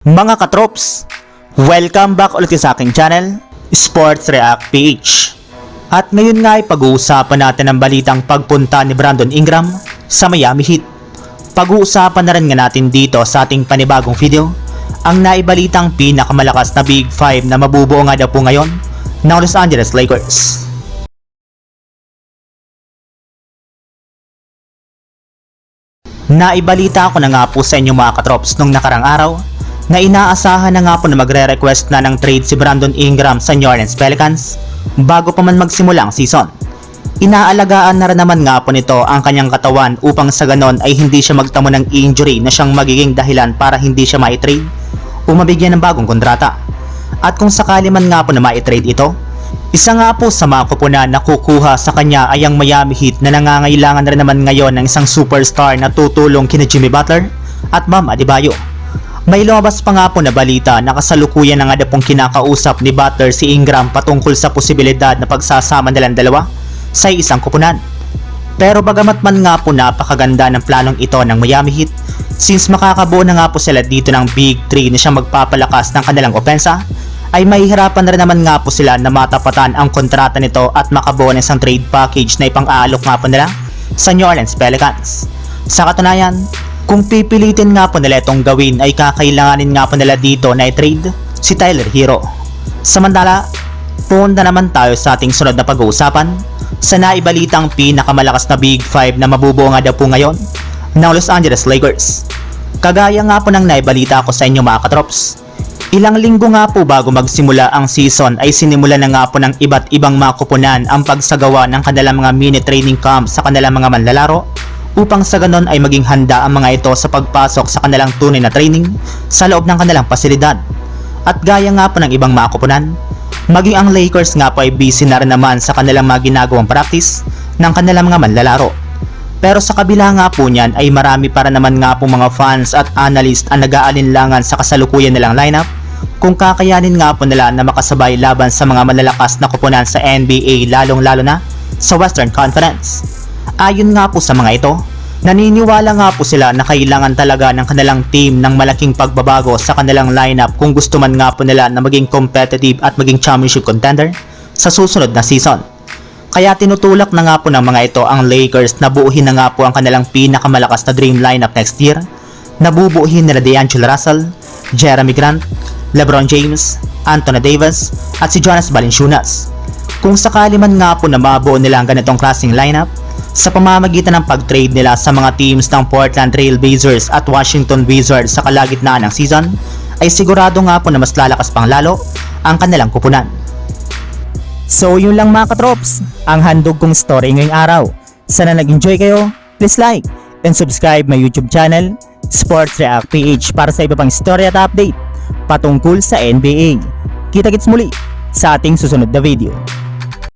Mga katrops, welcome back ulit sa aking channel, Sports React PH. At ngayon nga ay pag-uusapan natin ang balitang pagpunta ni Brandon Ingram sa Miami Heat. Pag-uusapan na rin nga natin dito sa ating panibagong video, ang naibalitang pinakamalakas na Big 5 na mabubuo nga daw po ngayon ng Los Angeles Lakers. Naibalita ko na nga po sa inyo mga katrops nung nakarang araw na inaasahan na nga po na magre-request na ng trade si Brandon Ingram sa New Orleans Pelicans bago pa man magsimula ang season. Inaalagaan na rin naman nga po nito ang kanyang katawan upang sa ganon ay hindi siya magtamo ng injury na siyang magiging dahilan para hindi siya ma-trade o mabigyan ng bagong kontrata. At kung sakali man nga po na ma-trade ito, isa nga po sa mga kupunan na kukuha sa kanya ay ang Miami Heat na nangangailangan rin naman ngayon ng isang superstar na tutulong kina Jimmy Butler at Bam Adebayo. May lumabas pa nga po na balita na kasalukuyan na nga na pong kinakausap ni Butler si Ingram patungkol sa posibilidad na pagsasama nilang dalawa sa isang kupunan. Pero bagamat man nga po napakaganda ng planong ito ng Miami Heat, since makakabuo na nga po sila dito ng Big 3 na siyang magpapalakas ng kanilang opensa, ay mahihirapan na rin naman nga po sila na matapatan ang kontrata nito at makabuo ng isang trade package na ipang-aalok nga po nila sa New Orleans Pelicans. Sa katunayan, kung pipilitin nga po nila itong gawin ay kakailanganin nga po nila dito na i-trade si Tyler Hero. Samantala, punta naman tayo sa ating sunod na pag-uusapan sa naibalitang pinakamalakas na Big 5 na mabubuo nga daw po ngayon ng Los Angeles Lakers. Kagaya nga po ng naibalita ko sa inyo mga katrops, Ilang linggo nga po bago magsimula ang season ay sinimula na nga po ng iba't ibang mga kupunan ang pagsagawa ng kanilang mga mini training camp sa kanilang mga manlalaro upang sa ganon ay maging handa ang mga ito sa pagpasok sa kanilang tunay na training sa loob ng kanilang pasilidad. At gaya nga po ng ibang mga maging ang Lakers nga po ay busy na rin naman sa kanilang mga ginagawang practice ng kanilang mga manlalaro. Pero sa kabila nga po niyan ay marami para naman nga po mga fans at analyst ang nag-aalinlangan sa kasalukuyan nilang lineup kung kakayanin nga po nila na makasabay laban sa mga malalakas na kupunan sa NBA lalong lalo na sa Western Conference. Ayon nga po sa mga ito, naniniwala nga po sila na kailangan talaga ng kanilang team ng malaking pagbabago sa kanilang lineup kung gusto man nga po nila na maging competitive at maging championship contender sa susunod na season. Kaya tinutulak na nga po ng mga ito ang Lakers na buuhin na nga po ang kanilang pinakamalakas na dream lineup next year na bubuuhin nila D'Angelo Russell, Jeremy Grant, LeBron James, Anthony Davis at si Jonas Valanciunas. Kung sakali man nga po na mabuo nila ang ganitong klaseng lineup, sa pamamagitan ng pag-trade nila sa mga teams ng Portland Trail Blazers at Washington Wizards sa kalagitnaan ng season, ay sigurado nga po na mas lalakas pang lalo ang kanilang kupunan. So yun lang mga katrops, ang handog kong story ngayong araw. Sana nag-enjoy kayo, please like and subscribe my YouTube channel, Sports React PH para sa iba pang story at update patungkol sa NBA. Kita-kits muli sa ating susunod na video.